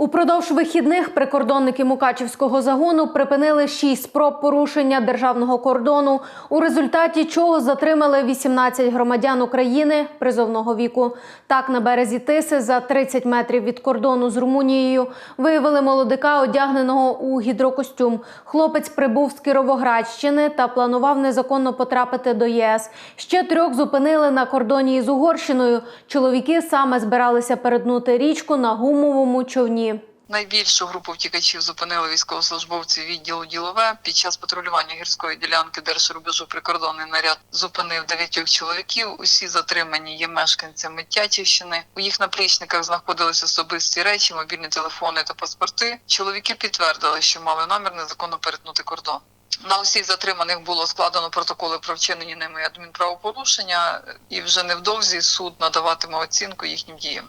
Упродовж вихідних прикордонники Мукачівського загону припинили шість спроб порушення державного кордону, у результаті чого затримали 18 громадян України призовного віку. Так, на березі Тиси за 30 метрів від кордону з Румунією виявили молодика, одягненого у гідрокостюм. Хлопець прибув з Кіровоградщини та планував незаконно потрапити до ЄС. Ще трьох зупинили на кордоні із Угорщиною. Чоловіки саме збиралися перетнути річку на гумовому човні. Найбільшу групу втікачів зупинили військовослужбовці відділу ділове. Під час патрулювання гірської ділянки держрубежу прикордонний наряд зупинив дев'ятьох чоловіків. Усі затримані є мешканцями Тячівщини. У їх наплічниках знаходились особисті речі, мобільні телефони та паспорти. Чоловіки підтвердили, що мали намір незаконно перетнути кордон. На усіх затриманих було складено протоколи про вчинені ними адмінправопорушення, і вже невдовзі суд надаватиме оцінку їхнім діям.